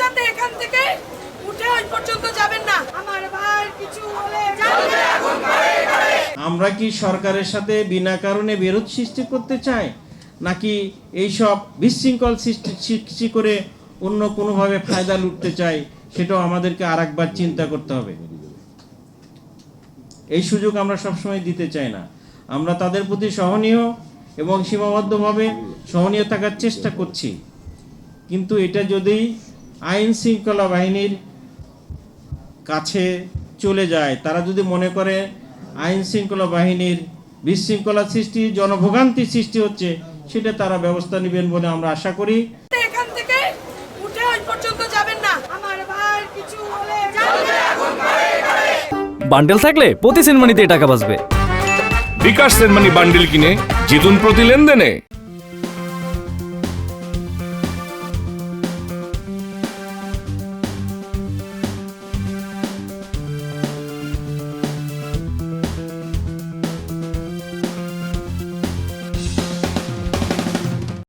সাথে এখান থেকে উঠে ওই পর্যন্ত যাবেন না। আমার ভাই কিছু হলে আমরা কি সরকারের সাথে বিনা কারণে বিরোধ সৃষ্টি করতে চাই? নাকি এইসব বিশৃঙ্খল সৃষ্টি সৃষ্টি করে অন্য কোনোভাবে ফায়দা লুটতে চাই? সেটাও আমাদেরকে আর একবার চিন্তা করতে হবে। এই সুযোগ আমরা সবসময় দিতে চাই না। আমরা তাদের প্রতি সহনীয় এবং সীমাবদ্ধভাবে সহনীয় থাকার চেষ্টা করছি। কিন্তু এটা যদি আইন শৃঙ্খলা বাহিনীর কাছে চলে যায়। তারা যদি মনে করে আইন শৃঙ্খলা বাহিনীর বিশৃঙ্খলা সৃষ্টি জনভোগান্তি সৃষ্টি হচ্ছে সেটা তারা ব্যবস্থা নেবেন বলে আমরা আশা করি। এখান থেকে উঠে ওই পর্যন্ত যাবেন না। আমার ভাই কিছু হলে বান্ডেল থাকলে প্রতি সেনমানিতে টাকা বাঁচবে। বিকাশ সেনমানি বান্ডিল কিনে জিতুন প্রতি লেনদেনে।